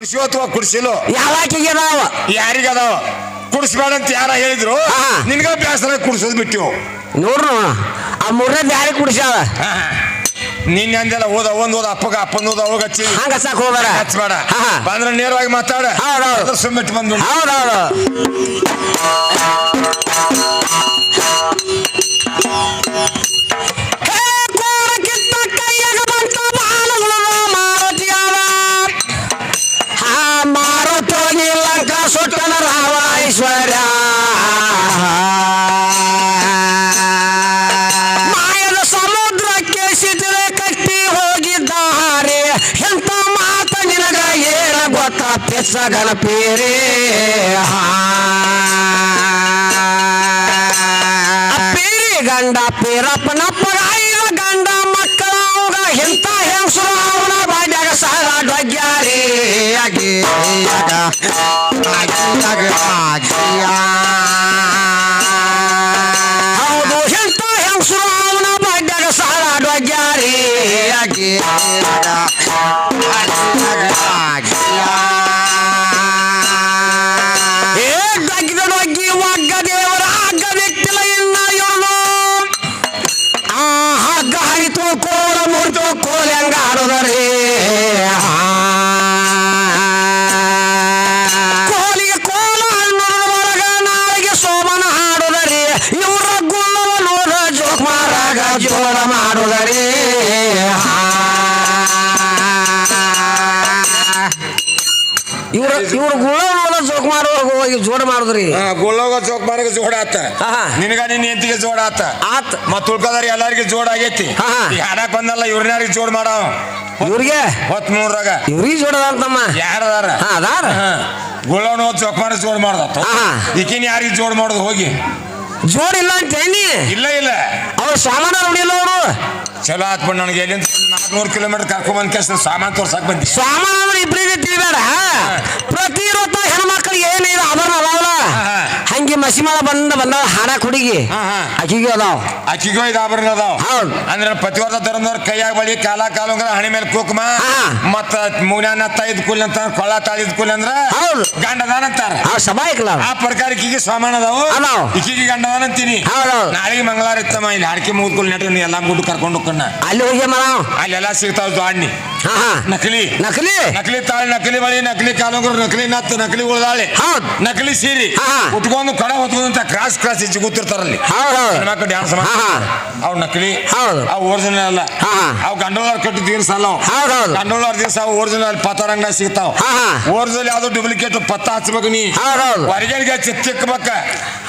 ಕುಡಿಸು ಅಥವಾ ಕುಡಿಸಿಲು ಯಾವಾಕಿಗೆ ಅದಾವ? ಯಾರಿಗದಾವ ಕುಡಿಸ್ಬೇಡ ಅಂತ ಯಾರ ಹೇಳಿದ್ರು? ಹಾ. ನಿನ್ಗ ಬೇಸರ ಕುಡಿಸೋದ್ ಬಿಟ್ಟು. ನೋಡ್ರು ಆ ಮೂರನೇ ಯಾರಿಗೆ ಕುಡಿಸ್ಯಾವ ನಿನ್ನ ಅಂದೆಲ್ಲ ಓದ ಒಂದ್ ಓದ ಅಪ್ಪಗ ಅಪ್ಪನ ಓದ ಅವಾಗ ಹಚ್ಚಿ. ಹಂಗ ಹಚ್ಚಕ್ ಹೋಗ್ಬೇಡ. ಹಚ್ಬೇಡ. ಹಾ. ಬಂದ್ರೆ ನೇರವಾಗಿ ಮಾತಾಡ. ಹೌದೌದು. ಸುಮ್ಮಿಟ್ಟು ಬಂದು ಹೌದೌದು ಐಶ್ವರ್ಯ ಮಾಯದ ಸಮುದ್ರಕ್ಕೆ ಸಿದ್ರೆ ಕಟ್ಟಿ ಹೋಗಿದ್ದಾರೆ. ಎಂತ ಮಾತ ನಿನಗ ಏಳ ಗೊತ್ತ ಪೆಚ್ಚ ಪೇರೆ. ಪೇರಿ ಗಂಡ ಪೀರಪ್ಪನಪ್ಪ ಪಗಾಯಿನ ಗಂಡ ಮಕ್ಕಳ ಎಂತ ಹೆಂಗಸರು ಅವನ ಬಾಡ್ಯಾಗ ಸಾಲ ಡೊಗ್ಯಾರಿ ಆಗಿ ಹೌದು ಎಂತ ಹೆಂಗಸರು ಅವನ ಬಾಡ್ಯಾಗ ಸಾಲ ಡೊಗ್ಯಾರಿ ಆಗಿ, ಇವ್ರ ಇವ್ರ ನೋಡ ಜೋಕ್ ಮಾಡೋರ್ಗ ಹೋಗಿ ಜೋಡ ಮಾಡಿದ್ರಿ ಗುಳ್ಳೋಗ ಚೌಕ್ ಮಾರ್ಗ ಜೋಡ ಆತ. ಆಹಾ. ನಿನಗ ನಿನ್ನ ಹೆಂಡತಿಗೆ ಜೋಡ ಆತ. ಆತ್. ಮತ್ ಉಳ್ಕದಾರ ಎಲ್ಲಾರಿಗೆ ಜೋಡ ಆಗೈತಿ. ಹಾ. ಈ ಹಾಡಕ್ ಬಂದಲ್ಲ ಇವ್ರನ್ಯಾರಿಗೆ ಜೋಡ್ ಮಾಡವ ಇವ್ರಿಗೆ? ಹೊತ್ ಮೂರಾಗ ಇವ್ರಿಗೆ ಜೋಡ ಅಂತಮ್ಮ ಯಾರದಾರ ಹಾ ಅದಾರ. ಗುಳ್ಳವನ ಹೋದ್ ಚೌಕ್ ಮಾರ ಜೋಡ್ ಮಾಡ್ದ. ಆಹಾ. ಈಕಿನ ಯಾರಿಗೆ ಜೋಡ್ ಮಾಡೋದು ಹೋಗಿ? ಜೋಡಿಲ್ಲ ಇಲ್ಲ ಅಂತ ಹೇಳಿ ಇಲ್ಲ ಇಲ್ಲ. ಅವ್ರ ಸಾಮಾನ ನೋಡಿಲ್ಲ ಅವರು. ಚಲೋ ಆತ್ ಬಿಡ್ ನನಗೆ ಎಲ್ಲಿಂದ ನಾಲ್ಕುನೂರು ಕಿಲೋಮೀಟರ್ ಕರ್ಕೊಂಡ್ ಬಂದ್ ಕೇಸ್ ಸಾಮಾನ್ ತೋರ್ಸಕ್ ಬಂದಿ. ಸಾಮಾನ ಅಂದ್ರೆ ಇಬ್ರಿಗೆ ತಿಳಿಬೇಡ ಪ್ರತಿರೊತ್ತ ಹೆಣ್ಮಕ್ಳಿಗೆ ಏನಿದೆ ಅದನ್ನ ಅದಾವಲ್ಲ ಹಾ. ಹಂಗೆ ಮಸಿಮಾಳ ಬಂದ ಬಂದಾಳ ಹಾಡಕ್ ಹುಡುಗಿ ಹಾ, ಹಾ. ಆಕಿಗೆ ಅದಾವ ಅಕ್ಕಿಗೂ ಇದು ಆಭರಣ ಅದಾವ ಹೌದು. ಅಂದ್ರೆ ಪತಿವರ್ತ ತರಂದವ್ರ ಕೈಯಾಗ ಬಳಿ ಕಾಲ ಕಾಲಂಗ್ರ ಹಣಿ ಮೇಲೆ ಕುಕ್ಮ ಹಾ. ಮತ್ತ ಮೂನ್ಯಾನ ತೈದ್ ಕೂಲಿ ಅಂತ ಕೊಳ್ಳ ತಾಳಿದ್ ಕೂಲಿ ಅಂದ್ರ ಹೌದು. ಗಂಡದಾನ ಅಂತಾರ ಆ ಸಭಾಯಕಲ್ಲ ಆ ಪ್ರಕಾರ ಇಕ್ಕಿಗೆ ಸಮಾನ ಅದಾವು ಅದಾವ. ಇಕ್ಕಿಗೆ ಗಂಡದಾನ ಅಂತೀನಿ ಹೌದೌದು. ನಾಳೆಗೆ ಮಂಗಳವಾರ ಇತ್ತಮ್ಮ ಇಲ್ಲಿ ಹಾಡಿಕೆ ಮುಗಿದ್ಕೊಲ್ ನೆಟ್ಟ ನೀ ಎಲ್ಲಾ ಗುಡ್ಡು ಕರ್ಕೊಂಡು ಹೋಗ್ಕಣ್ಣ ಅಲ್ಲಿ ಹೋಗಿ ಅಲ್ಲೆಲ್ಲ ಸಿಗ್ತಾವ ದಾಡ್ನಿ ಹಾ ಹಾ ನಕಲಿ ನಕಲಿ ನಕಲಿ ತಾಳಿ ನಕಲಿ ಬಳಿ ನಕಲಿ ಕಾಲು ನಕಲಿ ನತ್ತು ನಕಲಿ ಉಳ್ದಾಳೆ ಹೌದ್. ನಕಲಿ ಸೀರಿ ಹಾ. ಉಟ್ಕೊಂಡು ಕಡ ಹೊತ್ಕೊಂತ ಕ್ರಾಸ್ ಕ್ರಾಸ್ ಇಚ್ಚಿ ಕೂತಿರ್ತಾರಲ್ಲಿ ಹೌದು ಹೆಣ್ಮಕ್ಳು ಡ್ಯಾನ್ಸ್ ಹಾ. ಅವ್ ನಕಲಿ ಹೌದು. ಅವ್ ಒರಿಜಿನಲ್ ಅಲ್ಲ. ಅವ್ ಗಂಡೋಳರ್ ಕಟ್ಟಿ ದಿವಸ ಅಲ್ಲ ಹೌದು ಹೌದು. ಗಂಡೋಳರ್ ದಿವಸ ಅವು ಒರಿಜಿನಲ್ ಪತ್ತಾರಂಗ ಸಿಗ್ತಾವ. ಒರಿಜಿನಲ್ ಯಾವ್ದು ಡೂಪ್ಲಿಕೇಟ್ ಪತ್ತ ಹಚ್ಬೇಕು ನೀ. ಹೌದು ಚಿಕ್ಕ ಚಿಕ್ಕ ಹಚ್ಚಿ ತಿಕ್ಕಬೇಕ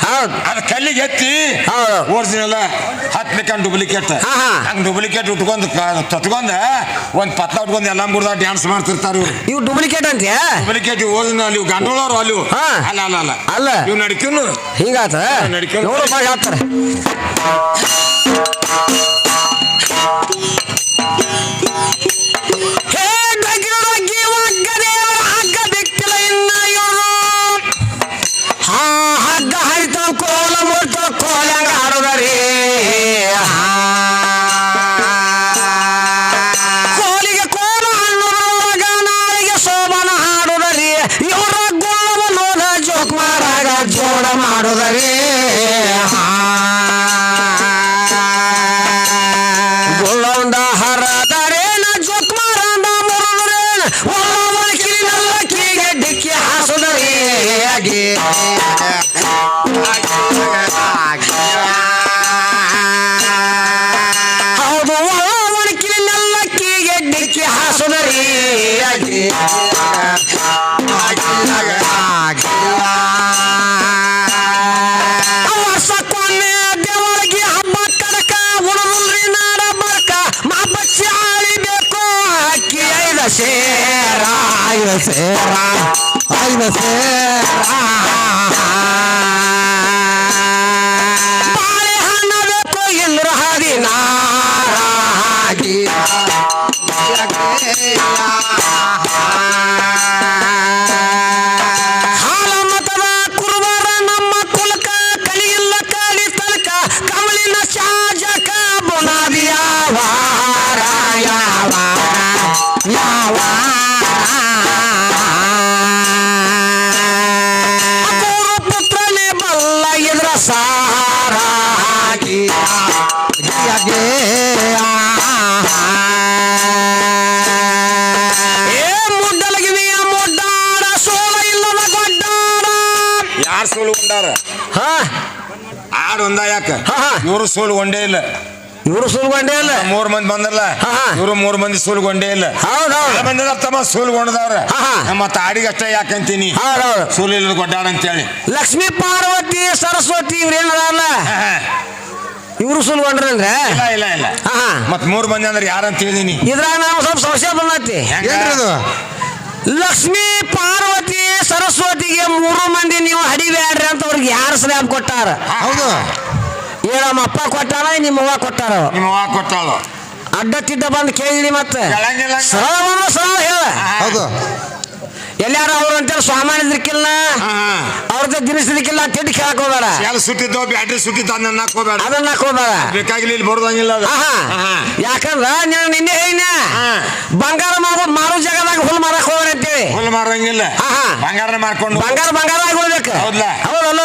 ಹೌದು. ಅದು ಕಲ್ಲಿಗೆ ಎತ್ತಿ ಹೌದು. ಒರಿಜಿನಲ್ ಹತ್ಲಿಕ್ಕೆ ಡೂಪ್ಲಿಕೇಟ್. ಹಾ, ಹಾ. ಹಂಗ ಡೂಪ್ಲಿಕೇಟ್ ಉಟ್ಕೊಂಡ್ ತತ್ಕೊಂಡ ಒಂದ್ ಪತ್ತ ಉಟ್ಕೊಂಡು ಎಲ್ಲ ಮುರ್ದ ಡ್ಯಾನ್ಸ್ ಮಾಡ್ತಿರ್ತಾರೆ ಇವ್ರು. ಇವು ಡೂಪ್ಲಿಕೇಟ್ ಅಂತೆ ಡೂಪ್ಲಿಕೇಟ್ ಒರಿಜಿನಲ್ ಇವು ಗಂಡೋಳವ್ರು ಅಲ್ಲಿ. ಹಾ. ಅಲ್ಲ ಅಲ್ಲ ಅಲ್ಲ. ಅಲ್ಲ. ಇವ್ ನಡಿಕ್ಯೂನು ಹಿಂಗಾತ? ನಡ್ಕೊಂಡು- ನೂರು ರೂಪಾಯಿ ಹೇಳ್ತಾರೆ ಅಕ್ಕಿ ಐದ ಸೇರ ಒಂದ ಯಾಕ. ಇವರು ಸೋಲು ಒಂಡೇ ಇಲ್ಲ. ಇವರು ಸುಲ್ಗೊಂಡೇ ಇಲ್ಲ. ಮೂರ್ ಮಂದಿ ಹಾ. ಇವರು ಮೂರ್ ಮಂದಿ ಸೋಲ್ಗೊಂಡೇ ಇಲ್ಲ. ಮಂದಿ ತಮ್ಮ? ಸೋಲ್ಗೊಂಡದವ್ರ. ಮತ್ತ ಆಡಿಗೆ ಅಷ್ಟೇ ಯಾಕಂತೀನಿ ಅಂತೀನಿ? ಸೋಲು ಇಲ್ಲದ ಗೊಡ್ಡಾಡ ಅಂತೇಳಿ. ಲಕ್ಷ್ಮೀ ಪಾರ್ವತಿ ಸರಸ್ವತಿ ಇವ್ರೇನಲ್ಲ. ಇವರು ಸುಲ್ ಇಲ್ಲ ಇಲ್ಲ ಇಲ್ಲ. ಮತ್ ಮೂರ್ ಮಂದಿ ಅಂದ್ರೆ ಯಾರಂತ ಹೇಳಿದೀನಿ. ಇದ್ರಾಗ ನಾವು ಸ್ವಲ್ಪ ಸಂಶಯ ಬಂದೈತಿ? ಲಕ್ಷ್ಮೀ ಪಾರ್ವತಿ ಸರಸ್ವತಿಗೆ ಮೂರು ಮಂದಿ ನೀವು ಹಡಿಬ್ಯಾಡ್ರಿ ಅಂತ ಅವ್ರಿಗೆ ಯಾರು ಸ್ಲ್ಯಾಬ್ ಕೊಟ್ಟಾರ? ಹೌದು. ಏ ನಮ್ಮ ಅಪ್ಪ ಕೊಟ್ಟಾರ ನಿಮ್ಮ ಅವ್ವ ಕೊಟ್ಟಾರ ನಿಮ್ಮ ಅವ್ವ ಕೊಟ್ಟಾಳು. ಅಡ್ಡ ತಿಡ್ಡ ಬಂದು ಕೇಳಿ ಮತ್ತೆ. ಕೆಳಂಗಿಲ್ಲ ಸರಳ ಬಂದ್ರೆ ಸರಳ ಹೇಳ. ಹೌದು. ಎಲ್ಲಾರ ಅವ್ರು ಅಂತೇಳಿ ಸ್ವಾಮಾನ ಹಾ ಅವ್ರದ್ದು ದಿನಸಿದಕ್ಕಿಲ್ಲ ತಿಂಡಿ ಕೇಳಕ್ ಹೋಗ್ಬೇಡ. ಎಲ್ಲ ಸುಟ್ಟಿದ್ದೋ ಬ್ಯಾಟ್ರಿ ಸುಟ್ಟಿದ್ದ ಅದನ್ನ ಹೋಗ್ಬೇಡ. ಅದನ್ನ ಹೋಗ್ಬೇಡ. ಬೇಕಾಗಿಲ್ಲ ಇಲ್ಲಿ ಬರೋದಂಗಿಲ್ಲ ಅದು. ಆಹಾ. ಆಹಾ. ಯಾಕಂದ್ರ ನೀನು ನಿನ್ನೆ ಹೇಳಿನ ಹಾ. ಬಂಗಾರ ಮಾರೋ ಮಾರೋ ಜಾಗದಾಗ ಹುಲ್ ಮಾರಕ್ ಹೋಗೋಣ ಅಂತೇಳಿ. ಹುಲ್ ಮಾರಂಗಿಲ್ಲ. ಆಹಾ. ಬಂಗಾರ ಮಾರ್ಕೊಂಡು ಬಂಗಾರ ಬಂಗಾರ ಆಗಿರ್ಬೇಕು ಹೌದಲ್ಲ? ಹೌದಲ್ಲ?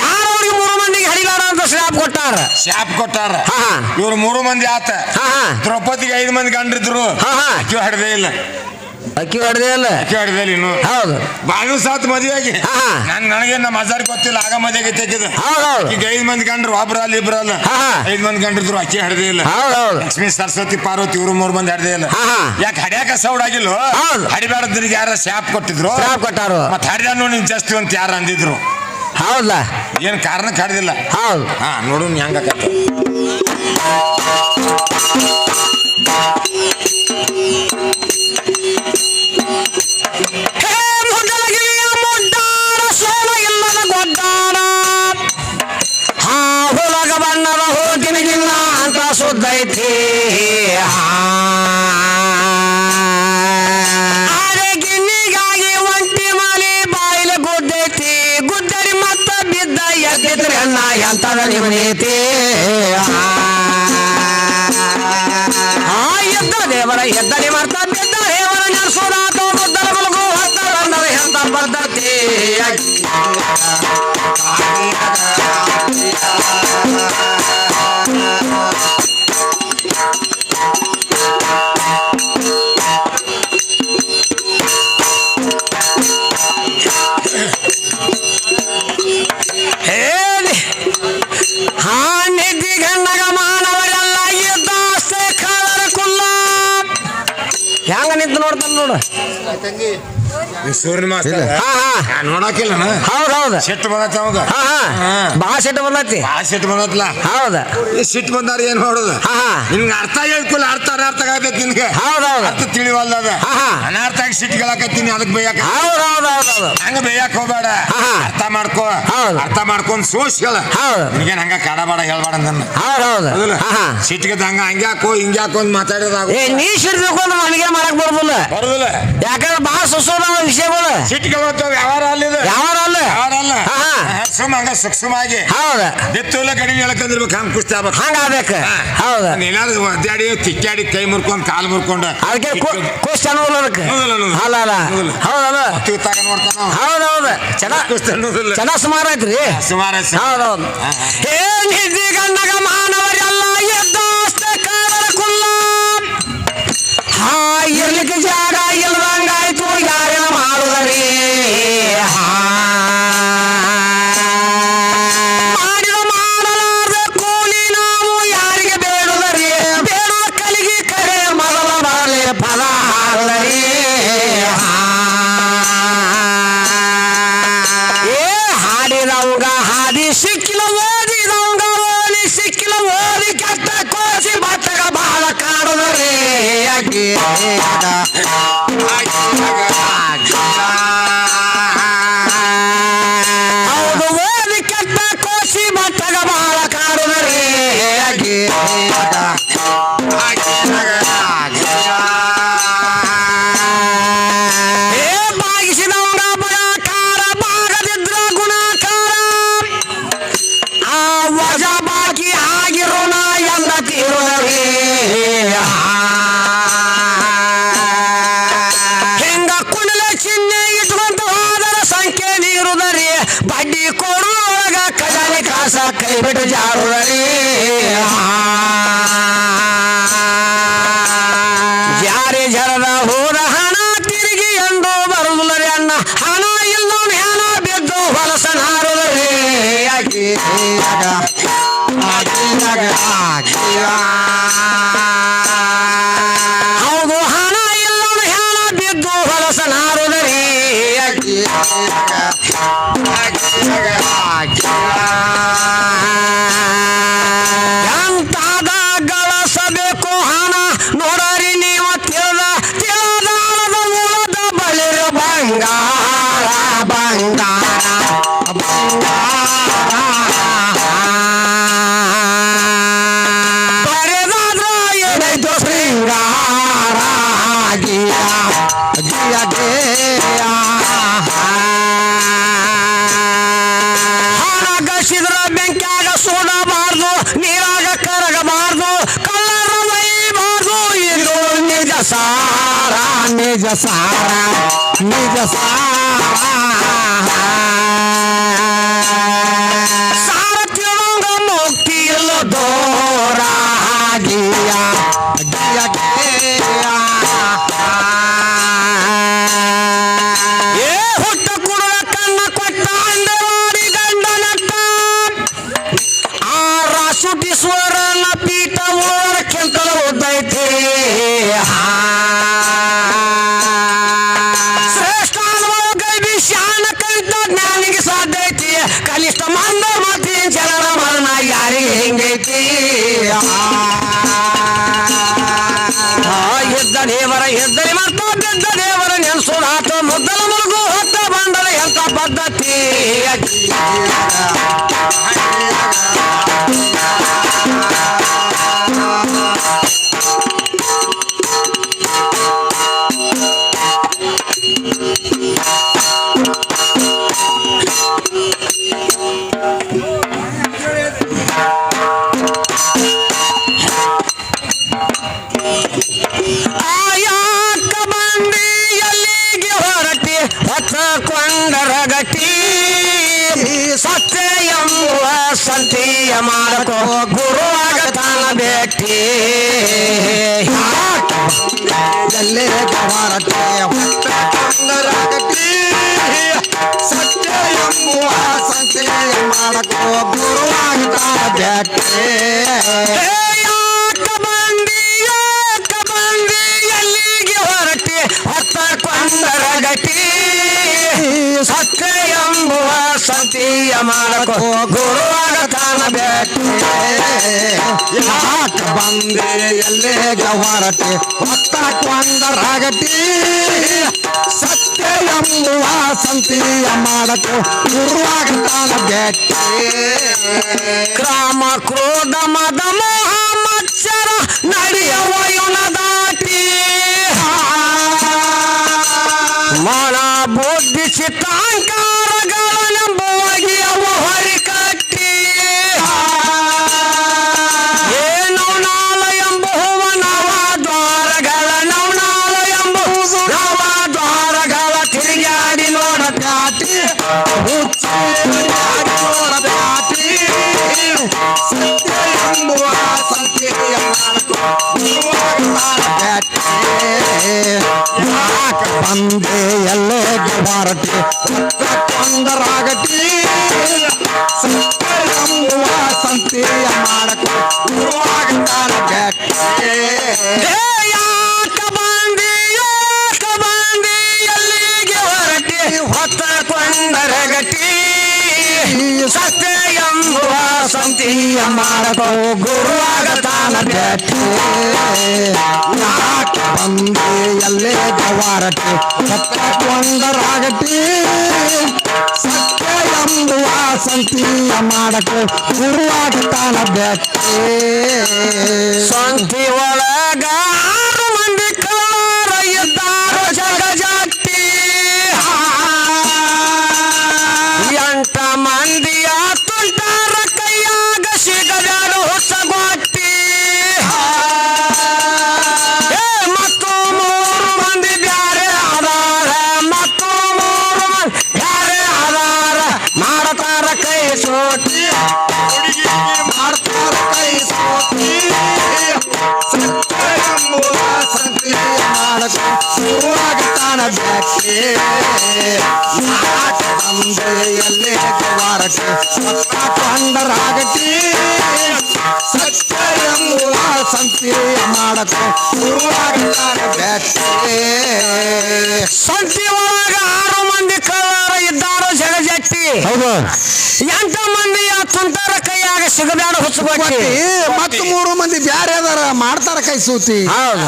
ಯಾರು ಅವ್ರಿಗೆ ಸ್ಲ್ಯಾಬ್ ಕೊಟ್ಟಾರ. ಶಾಪ್ ಕೊಟ್ಟಾರ. ಹಾ. ಇವ್ರು ಮೂರು ಮಂದಿ ಆತ. ಹಾ, ಹಾ. ದ್ರೌಪದಿಗೆ ಐದು ಮಂದಿ ಗಂಡ್ರಿದ್ರು ಹಾ, ಹಾ. ಅಕ್ಕಿ ಹಡ್ದೇ ಇಲ್ಲ. ಅಕ್ಕಿ ಹೊಡೆದೇ ಇಲ್ಲ. ಅಕ್ಕಿ ಹಡ್ದೇ ಇಲ್ಲ ಇನ್ನು. ಹೌದು. ಬಾಳು ಸಾತ್ ಮದುವೆಗೆ ಹಾ, ಹಾ. ನನ್ ನನಗೆ ನಮ್ಮ ಅಜಾರ್ ಗೊತ್ತಿಲ್ಲ. ಆಗ ಮದುವೆಗೆ ತೆಗೆದು. ಹೌದೌದು ಈಗ ಐದು ಮಂದಿ ಗಂಡ್ರು ಒಬ್ರು ಅಲ್ಲಿ ಇಬ್ರು ಅಲ್ಲ. ಹಾ, ಹಾ. ಐದು ಮಂದಿ ಗಂಡ್ರಿದ್ರು ಅಕ್ಕಿ ಹಡ್ದೇ ಇಲ್ಲ. ಹೌದು ಲಕ್ಷ್ಮೀ ಸರಸ್ವತಿ ಪಾರ್ವತಿ ಇವರು ಮೂರು ಮಂದಿ ಹಡದೇ ಇಲ್ಲ. ಹಾ, ಹಾ. ಯಾಕೆ ಹಡ್ಯಾಕ ಸೌಡ್ ಆಗಿಲ್ಲ? ಹೌದು. ಯಾರ ಶಾಪ್ ಕೊಟ್ಟಿದ್ರು? ಶಾಪ್ ಕೊಟ್ಟಾರು. ಮತ್ ಹಡ್ಯಾನು ನೀನು ಜಾಸ್ತಿ ಅಂತ ಯಾರು ಅಂದಿದ್ರು? ಹೌದಲ್ಲ? ಏನು ಕಾರಣ ಕಾಡ್ದಿಲ್ಲ. ಹೌದು. ಹಾ ನೋಡು ಹೆಂಗ ಹೇ ಹಾ ಬಣ್ಣದ ಹೋಗಿನಿಗಿಲ್ಲ ಅಂತ ಸುದ್ದೈತಿ ಆರೆ ಅಣ್ಣ ಎಂತದ ನಿಮನೈತಿ ಆ, ಎದ್ದ ದೇವರ ಎದ್ದಡಿ ಮಾಡ್ತಾ ಬಿದ್ದ ದೇವರ ನಡೆಸೋದಾತ ಬುದ್ಧರ ಮಲಗು ಹತ್ತರ ಅಂದರೆ ಎಂತ ಬರ್ತತಿ? ಹೇಳಿ ಸೂರ್ಯ ಮಾಸ್ತರ ಹಾ ಹಾ. ನೋಡಾಕಿಲ್ಲ ಹೌದ್ ಹೌದು. ಸಿಟ್ಟು ಬಂದತ್ತ ಅವಾಗ. ಹಾ ಹಾ. ಬಾ ಸಿಟ್ಟು ಬಂದತಿ. ಆ ಸಿಟ್ಟು ಬಂದತ್ಲ ಹೌದ. ಈ ಸಿಟ್ಟು ಬಂದಾರ ಏನ್ ಮಾಡೋದು? ಹಾ ಹಾ. ನಿನ್ಗೆ ಅರ್ಥ ಹೇಳ್ಕೊಲ್ಲ ಅರ್ಥ ಅರ್ಥ ಆಗಬೇಕು ನಿನ್ಗೆ. ಹೌದ್ ಹೌದು ಅರ್ಥ ತಿಳಿವಲ್ಲ ಅದ. ಹಾ. ಅನಾರ್ಥ ಆಗಿ ಸಿಟ್ಗಳಾಕತ್ತೀನಿ ಅದಕ್ಕೆ ಬೇಯಕ ಹೌದ್ ಹೌದ್ ಹೌದ್ ಹೌದು ಹಂಗ ಬೇಯಕ್ ಹೋಗ್ಬೇಡ. ಹಾ. ಅರ್ಥ ಮಾಡ್ಕೋ. ಹೌದು. ಅರ್ಥ ಮಾಡ್ಕೊಂಡ್ ಸೋಸ್ ಹೇಳ ಹೌದು. ನಿನಗೇನ್ ಹಂಗ ಕಾಡಬೇಡ ಹೇಳ್ಬೇಡ ನನ್ನ. ಹೌದ್ ಹೌದು. ಹೌದಲ್ಲ? ಹಾ ಹಾ. ಸಿಟ್ಟಿಗೆ ಹಂಗ ಹಂಗ್ಯಾಕೋ ಹಿಂಗ್ಯಾಕೋ ಅಂತ ಮಾತಾಡೋದಾಗ. ಏ ನೀ ಸಿಡ್ಬೇಕು ನನಗೆ ಮಾಡಕ್ ಬರ್ಬಲ್ಲ ಬರೋದಿಲ್ಲ. ಯಾಕಂದ್ರೆ ಬಹಳ ಸುಸೋದವ ವಿಷಯಗಳು. ಸಿಟ್ಟಿಗೆ ವ್ಯವಹಾರ ಅಲ್ಲಿದೆ ಯಾವಾರ ಅಲ್ಲ. ವ್ಯವಹಾರ ಅಲ್ಲ. ಹಾ. ಸುಮ್ಮ ಹಂಗ ಸೂಕ್ಷ್ಮವಾಗಿ ಹೌದ. ಬೆತ್ತೋಲ್ಲ ಕಡಿಮೆ ಹೇಳಕಂದಿರ್ಬೇಕು ಹಂಗ ಕುಸ್ತಿ ಆಗ್ಬೇಕು. ಹಂಗ ಆಗ್ಬೇಕು. ಹೌದು. ಏನಾದ್ರು ಒದ್ದಾಡಿ ತಿಕ್ಕಾಡಿ ಕೈ ಮುರ್ಕೊಂಡ್ ಕಾಲು ಮುರ್ಕೊಂಡ. ಅದಕ್ಕೆ ಅನ್ನೋಲ್ಲ ಅದಕ್ಕೆ. ಅಲ್ಲ ಅಲ್ಲ. ಹೌದಲ್ಲ. ತೂತಾಗ ನೋಡ್ತಾನ. ಹೌದೌದು. ಚೆನ್ನಾಗ್ ಕುಸ್ತಿ ಅನ್ನೋದಿಲ್ಲ. ಚೆನ್ನಾಗ್ ಸುಮಾರು ಐತ್ರಿ ಸುಮಾರು ಹೌದೌದು. ಹಾ, ಹಾ. ಏನ್ ಹಿದ್ದಿ ಗಂಡಗ ಮಾನವರೆಲ್ಲ ಎದ್ದಾಸ್ತ ಹೌದು ಕೈ ಬಿಟ್ಟು ಜಾರುದರಿ सारा निज सारा निज सारा। aquí. ಮಾಡಕ್ಕೋ ಗುರುವಂತ ಬೆಟ್ಟೆ ಸಂತಿಯ ಮಾಡಕೋ ಗುರುವಾಗ ಕಾಣಬೇಕು ಯಾಕ ಬಂದೆ ಎಲ್ಲೇ ಹೊರಟೆ ಹೊತ್ತಕ್ಕೊಂದ ರಾಗಟಿ ಸತ್ಯ ಎಂಬುವ ಸಂತಿಯ ಮಾಡಕೋ ಗುರುವಾಗ ಕಾಣಬೇಕು ಗ್ರಾಮ ಕ್ರೋಧ, ಮದ ಮಚ್ಚರ ನಡೆಯುವ ದಾಟಿ. ಮಾಡ ಮಾರಟಿ ತೊಂದರಾಗಟಿ ಸಂತಿಯ ಮಾಡಕ್ಕೆ ವಿನಂತಿಯ ಮಾಡಬೋ ಗುರುವಾಗ ತಾನ ಭೇಟಿ ಬಂದೆ, ಎಲ್ಲೇ ಗವಾರಟಿ ಸತ್ತಕೊಂಡರಾಗಟಿ ಸತ್ಯ ಎಂಬುವ ಸಂತಿಯ ಮಾಡಕ್ಕೆ ಗುರುವಾಗ ತಾನ ಭೇಟಿ ಸಂತಿ ಒಳಗ ಬಂದೆಯಲ್ಲೇ ಜವಾರಕ್ಕೆ ಕೊಂಡರಾಗಟಿ ಸತ್ಯ ಎಂಬುವ ಸಂತಿಯ ಮಾಡಕ್ಕೆ ಸಂತಿ ಒಳಗ ಆರು ಮಂದಿ ಕಳ್ಳರ ಇದ್ದಾರೋ ಜಗಜಟ್ಟಿ ಹೌದು. ಎಂಟ ಮಂದಿ ಕೈಯಾಗ ಸಿಗಬ್ಯಾಡ ಹುಚ್ಚುಗೊಟ್ಟಿ ಮತ್ತ ಮೂರು ಮಂದಿ ಬ್ಯಾರೆ ಅದಾರ ಮಾಡ್ತಾರ ಕೈ ಸೂತಿ. ಹೌದು.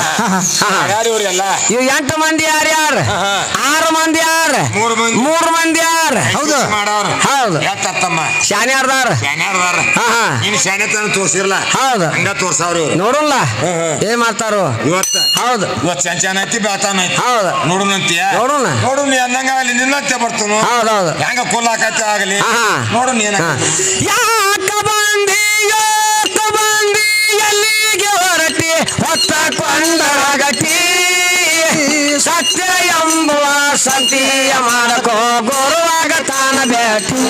ಯಾರು ಇವ್ರಿಗೆಲ್ಲ? ಇವ್ ಎಂಟು ಮಂದಿ ಯಾರು ಆರು ಮಂದಿ ಯಾರ? ಮೂರು ಮಂದಿ. ಮೂರು ಮಂದಿ ಯಾರ? ಹೌದು. ಮಾಡವ್ರ ಹೌದು. ಯಾಕತ್ತಮ್ಮ ಶಾನ್ಯಾರ್ದಾರ. ಶಾನ್ಯಾರ್ದಾರ. ಹಾ ಹಾ. ನೀನು ಶಾನ್ಯತನ ತೋರ್ಸಿರ್ಲ. ಹೌದು. ಹಂಗ ತೋರ್ಸಾವ್ರಿ ನೋಡಲ್ಲ. ಏನ್ ಮಾಡ್ತಾರೋ? ಇವತ್ತ. ಹೌದು. ಇವತ್ತು ಚಂಚನ ಐತಿ ಬೆಳತಾನ ಐತಿ. ಹೌದು. ನೋಡುನಂತೀಯ ನೋಡೋಣ. ನೋಡು ನೀ ಅಂದಂಗ ಅಲ್ಲಿ ನಿನ್ನಂತೆ ಬರ್ತನು. ಹೌದು ಹೌದು. ಹೆಂಗ ಕೊಲ್ಲಾಕತ್ತೆ ಆಗಲಿ. ಹಾ. ನೋಡು ನೀನ ಎಂಬುವ ಸಂತಿಯ ಮಾಡಕೋ ಗುರುವಾಗ ತಾನ ಬೇಟಿ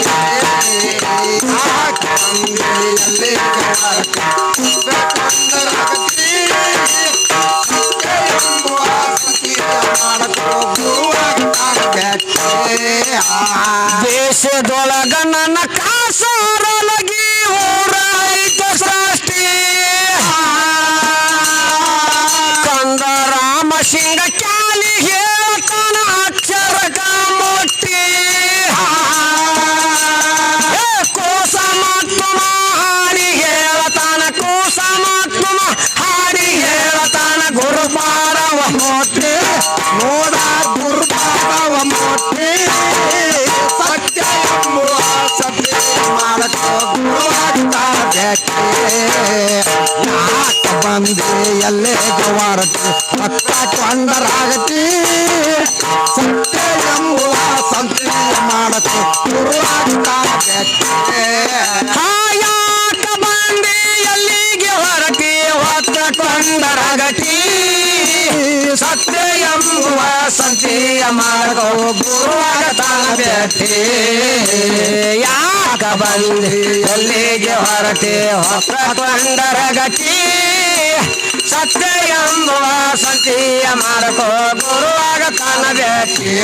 ದೇಶದೊಳಗ ನನ್ನ ಕಾಸರೊಳಗಿ ಊರಾಯ್ತ ಸೃಷ್ಟಿ ಕಂದ ರಾಮ ಸಿಂಗ ಕ್ಯಾಲಿ ಜವಾರಕ್ಕೆ ಪಕ್ಕ ಕೊಂಡರಾಗತಿ ಸತ್ಯ ಎಂಬುವ ಸತ್ಯ ಮಾಡತಿ. ಹಾಯಾಕ ಬಂದಿ ಎಲ್ಲಿಗೆ ಹೊರಟಿ ಹೊತ್ತ ಕೊಂಡರಗಟಿ ಸತ್ಯ ಎಂಬುವ ಸಂತಿಯ ಮಾಡೋ ಗುರುವಾಗತಾನ ಬೆಟ್ಟಿ ಯಾಕ ಬಂದಿ ಎಲ್ಲಿಗೆ ಹೊರಟಿ ಹೊತ್ತ ಕೊಂಡರಗಟಿ ಸತ್ಯ ಎಂಬುವ ಸಂತಿಯ ಮಾಡಕೋ ಗುರುವಾಗತಾನ ಬೆಟ್ಟಿ